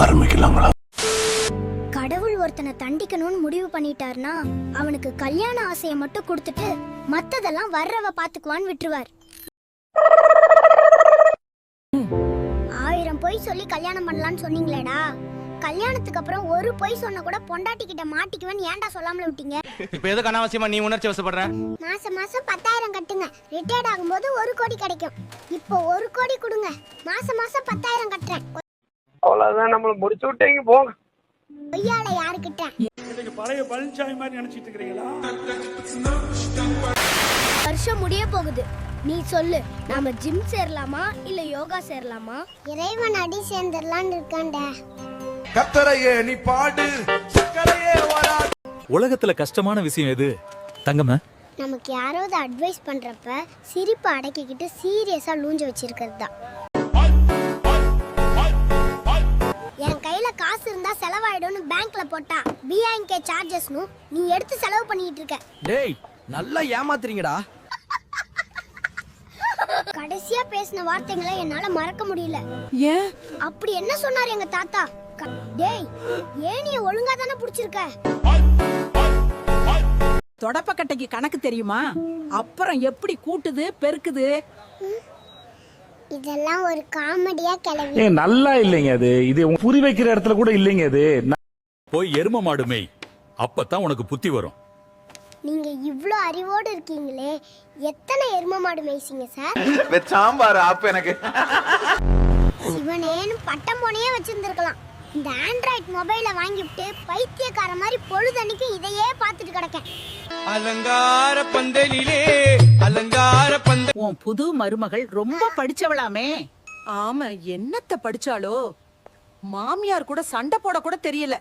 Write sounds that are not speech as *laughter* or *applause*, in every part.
ஆரம்பிக்கலாங்களா? கடவுள் ஒருத்தனை தண்டிக்கணும்னு முடிவு பண்ணிட்டாருன்னா அவனுக்கு கல்யாண ஆசையை மட்டும் கொடுத்துட்டு மத்ததெல்லாம் வர்றவ பாத்துக்குவான்னு விட்டுருவார். ஆயிரம் பொய் சொல்லி கல்யாணம் பண்ணலாம்னு சொன்னீங்களேடா. கல்யாணத்துக்கு அப்புறம் ஒரு பொய் சொன்ன கூட பொண்டாட்டி கிட்ட மாட்டிக்குவேன்னு ஏன்டா சொல்லாமல விட்டீங்க? இப்ப எதுக்கு அனாவசியமா நீ உணர்ச்சி வசப்படுற? மாசம் மாசம் பத்தாயிரம் கட்டுங்க. ரிட்டையர்ட் ஆகும்போது ஒரு கோடி கிடைக்கும். இப்போ ஒரு கோடி கொடுங்க. மாசம் மாசம் பத்தாயிரம் கட்டுறேன். அவ்வளவுதான் நம்மள முடிச்சு விட்டீங்க போங்க. பொய்யால யாருக்கிட்ட? பழைய பழனிசாமி மாதிரி நினைச்சிட்டு இருக்கிறீங்களா? வருஷம் முடிய போகுது. நீ சொல்லு நாம ஜிம் சேரலாமா இல்ல யோகா சேரலாமா? இறைவன் அடி சேர்ந்துடலான்னு இருக்காண்டா கத்தரையே நீ பாடு. சக்கரையே வரா உலகத்துல கஷ்டமான விஷயம் எது? தங்கம நமக்கு யாராவது அட்வைஸ் பண்றப்ப சிரிப்பை அடக்கிக்கிட்டு சீரியஸா லூஞ்சு வச்சிருக்கிறது தான் கையில காசு இருந்தா செலவாயிடும்னு பேங்க்ல போட்டா பிஐகே சார்ஜஸ்னு நீ எடுத்து செலவு பண்ணிட்டு இருக்க. டேய் நல்லா ஏமாத்துறீங்கடா. கடைசியா பேசின வார்த்தைகளை என்னால மறக்க முடியல. ஏன்? அப்படி என்ன சொன்னார் எங்க தாத்தா? க- டேய் ஏனிய ஒழுங்கா தானே புடிச்சிருக்க? தொடப்பக்கட்டைக்கு கணக்கு தெரியுமா? அப்புறம் எப்படி கூட்டுது பெருக்குது? இதெல்லாம் ஒரு காமெடியா கிளவி. ஏங்க நல்லா இல்லைங்க அது. இது உங்க புரி வைக்கிற இடத்துல கூட இல்லைங்க அது. போய் எரும மாடு மேய். அப்பதான் உனக்கு புத்தி வரும். நீங்க இவ்ளோ அறிவோடு இருக்கீங்களே எத்தனை எரும மாடு மேய்ச்சிங்க சார்? சாம்பார் ஆப்பு எனக்கு. சிவனேன்னு பட்டம் போனையே வச்சிருந்திருக்கலாம். இந்த ஆண்ட்ராய்ட் மொபைலை வாங்கிவிட்டு பைத்தியக்கார மாதிரி பொழுதன்னைக்கு இதையே பார்த்துட்டு கிடக்கேன். அலங்கார பந்தலிலே அலங்கார பந்த உன் புது மருமகள் ரொம்ப படிச்சவளாமே. ஆமா என்னத்த படிச்சாளோ? மாமியார் கூட சண்டை போட கூட தெரியல.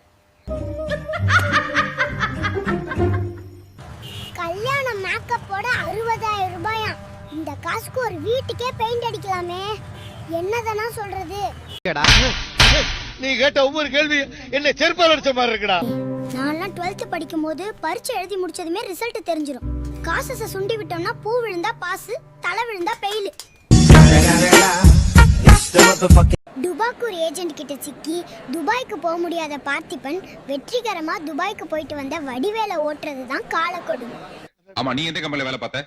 கல்யாண மேக்கப்போட அறுபதாயிரம் ரூபாயாம். இந்த காசுக்கு ஒரு வீட்டுக்கே பெயிண்ட் அடிக்கலாமே. என்னதானா சொல்றது? நீ கேட்ட ஒவ்வொரு கேள்வி என்ன செருப்பால் அடிச்ச மாதிரி இருக்குடா. நான்லாம் டுவெல்த் படிக்கும் போது பரீட்சை எழுதி முடிச்சதுமே ரிசல்ட் தெரிஞ்சிடும் காசஸ சுண்டி விட்டோம்னா பூ விழுந்தா பாஸ் தலை விழுந்தா பெயில். டுபாக்கூர் ஏஜென்ட் கிட்ட சிக்கி துபாய்க்கு போக முடியாத பார்த்திபன் வெற்றிகரமா துபாய்க்கு போயிட்டு வந்த வடிவேல ஓட்டுறது தான் காலக்கொடுமை ஆமா நீ எந்த கம்பெனில வேலை பார்த்த?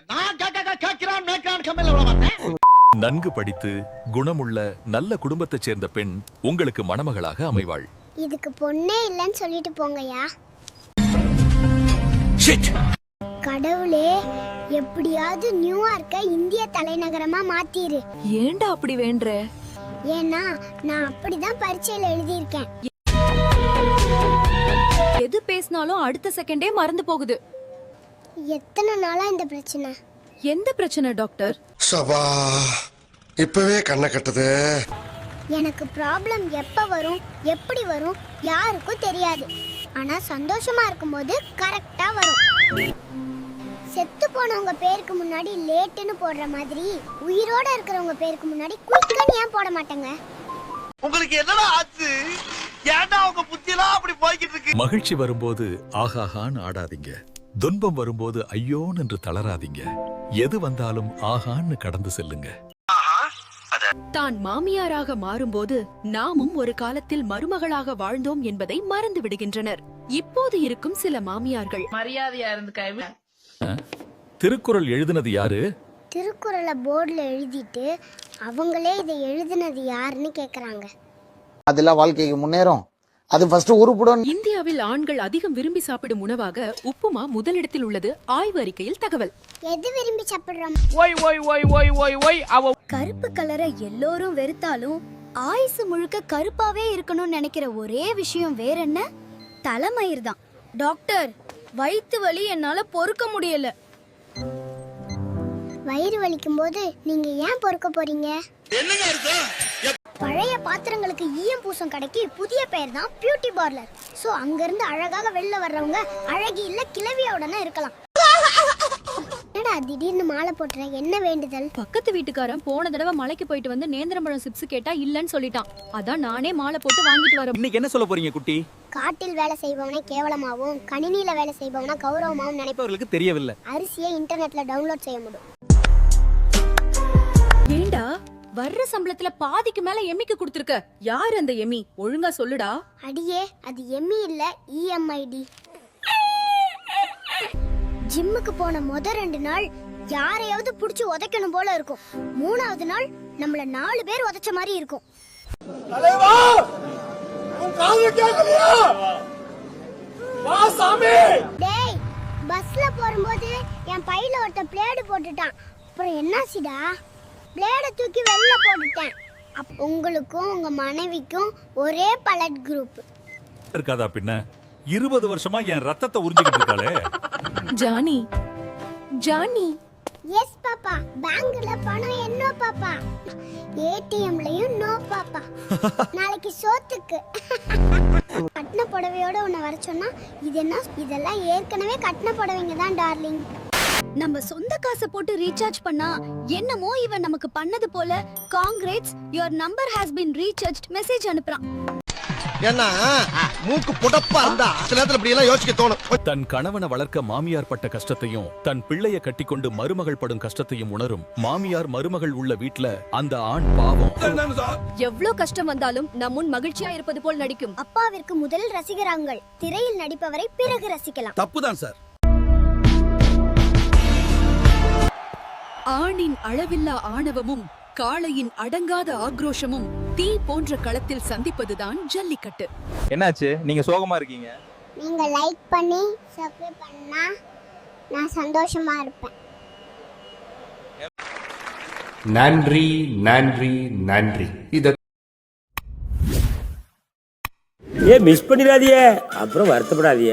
நன்கு படித்து குணமுள்ள நல்ல குடும்பத்தைச் சேர்ந்த பெண் உங்களுக்கு மணமகளாக அமைவாள். இதுக்கு பொண்ணே இல்லைன்னு சொல்லிட்டு போங்கய்யா. கடவுளே எப்படியாவது நியூயார்க்கை இந்திய தலைநகரமா மாத்திரு. ஏன்டா அப்படி வேண்ட ஏன்னா நான் அப்படிதான் பரீட்சையில எழுதியிருக்கேன். எது பேசினாலும் அடுத்த செகண்டே மறந்து போகுது. எத்தனை நாளா இந்த பிரச்சனை? எந்த பிரச்சனை டாக்டர்? சபா இப்பவே கண்ணை கட்டுது. எனக்கு ப்ராப்ளம் எப்ப வரும் எப்படி வரும் யாருக்கும் தெரியாது. ஆனா சந்தோஷமா இருக்கும்போது கரெக்டா வரும். செத்து போனவங்க பேருக்கு முன்னாடி லேட்டுன்னு போடுற மாதிரி உயிரோட இருக்கிறவங்க பேருக்கு முன்னாடி குயிக்கன்னு ஏன் போட மாட்டேங்க? உங்களுக்கு என்னடா ஆச்சு? ஏன்டா உங்க புத்தியெல்லாம் அப்படி போய்கிட்டு இருக்கு? மகிழ்ச்சி வரும்போது ஆஹாஹான்னு ஆடாதீங்க. துன்பம் வரும்போது ஐயோன்னு என்று தளராதீங்க. எது வந்தாலும் ஆஹான்னு கடந்து செல்லுங்க. தான் மாமியாராக மாறும்போது நாமும் ஒரு காலத்தில் மருமகளாக வாழ்ந்தோம் என்பதை மறந்து விடுகின்றனர். இப்போது இருக்கும் சில மாமியார்கள். மரியாதையா இருந்து திருக்குறள் எழுதினது யாரு? திருக்குறளை போர்டில் எழுதிட்டு அவங்களே இதை எழுதினது யாருன்னு கேக்குறாங்க. அதெல்லாம் வாழ்க்கைக்கு முன்னேறும். அது ஃபர்ஸ்ட் உருப்படும் இந்தியாவில் ஆண்கள் அதிகம் விரும்பி சாப்பிடும் உணவாக உப்புமா முதலிடத்தில் உள்ளது. ஆய்வு அறிக்கையில் தகவல். எது விரும்பி சாப்பிடுறோம்? Y Y Y Y Y Y அவ கருப்பு கலரை எல்லோரும் வெறுத்தாலும் ஆயுசு முழுக்க கருப்பாவே இருக்கணும்னு நினைக்கிற ஒரே விஷயம் வேற என்ன? தலைமயிர் தான். டாக்டர் வயித்து வலி என்னால பொறுக்க முடியல. வயிறு வலிக்கும் போது நீங்க ஏன் பொறுக்க போறீங்க? பழைய பாத்திரங்களுக்கு ஈயம் பூசம் கடைக்கு புதிய பெயர் தான் பியூட்டி பார்லர் சோ அங்க இருந்து அழகாக வெளில வர்றவங்க அழகி இல்ல கிளவியோடனே இருக்கலாம். என்னடா திடீர்னு மாலை போட்டுற? என்ன வேண்டுதல்? பக்கத்து வீட்டுக்காரன் போன தடவை மலைக்கு போயிட்டு வந்து நேந்திரம்பழம் சிப்ஸ் கேட்டா இல்லன்னு சொல்லிட்டான். அதான் நானே மாலை போட்டு வாங்கிட்டு வரேன். இன்னைக்கு என்ன சொல்ல போறீங்க குட்டி? காட்டில் வேலை செய்பவனை கேவலமாகவும் கணினியில வேலை செய்பவனை கௌரவமாகவும் நினைப்ப அவர்களுக்கு தெரியவில்லை. அரிசியை இன்டர்நெட்ல டவுன்லோட் செய்ய முடியும். வர்ற சம்பளத்துல பாதிக்கு மேல எம்மிக்கு கொடுத்துருக்க. யார் அந்த எம்மி? ஒழுங்கா சொல்லுடா. அடியே அது எம்மி இல்ல E இஎம்ஐடி ஜிம்முக்கு போன முத ரெண்டு நாள் யாரையாவது புடிச்சு உதைக்கணும் போல இருக்கும். மூணாவது நாள் நம்மள நாலு பேர் உதைச்ச மாதிரி இருக்கும். டேய் பஸ்ல போகும்போது என் பையில ஒருத்த பிளேடு போட்டுட்டான். அப்புறம் என்னாச்சுடா? பிளேட தூக்கி வெளில போட்டுட்டேன். அப் உங்களுக்கும் உங்க மனைவிக்கும் ஒரே பலட் குரூப். இருக்காதா பின்ன? இருபது வருஷமா என் ரத்தத்தை உறிஞ்சிக்கிட்டு இருக்காளே. Johnny Johnny. Yes papa. பேங்க்ல பணம் என்ன பாப்பா. ஏடிஎம்லயும் நோ பாப்பா. *laughs* நாளைக்கு சோத்துக்கு. கட்டின புடவையோட உன்னை வர சொன்னா இது என்ன இதெல்லாம் ஏற்கனவே கட்டின புடவைங்க தான் டார்லிங். நம்ம சொந்த காசை போட்டு ரீசார்ஜ் பண்ணா என்னமோ இவன் நமக்கு பண்ணது போல. Congrats your number has been recharge message அனுப்புறான். ஏன்னா மூக்கு புடப்பா இருந்தா சில நேரத்துல இப்படி எல்லாம் யோசிக்க தோணும். தன் கணவனை வளர்க்க மாமியார் பட்ட கஷ்டத்தையும் தன் பிள்ளைய கட்டிக்கொண்டு மருமகள் படும் கஷ்டத்தையும் உணரும் மாமியார் மருமகள் உள்ள வீட்ல அந்த ஆண் பாவம். எவ்ளோ கஷ்டம் வந்தாலும் நம் முன் மகிழ்ச்சியா இருப்பது போல் நடிக்கும். அப்பாவிற்கு முதல் ரசிகராங்கள். திரையில் நடிப்பவரை பிறகு ரசிக்கலாம். தப்புதான் சார். ஆணின் அளவில்லா ஆணவமும் காளையின் அடங்காத ஆக்ரோஷமும் தீ போன்ற களத்தில் சந்திப்பதுதான் ஜல்லிக்கட்டு. என்னாச்சு? நீங்க சோகமா இருக்கீங்க? நீங்க லைக் பண்ணி சப்ஸ்கிரைப் பண்ணா நான் சந்தோஷமா இருப்பேன். நன்றி நன்றி நன்றி. இத ஏ மிஸ் பண்ணிடாதியே. அப்புறம் வருத்தப்படாதியே.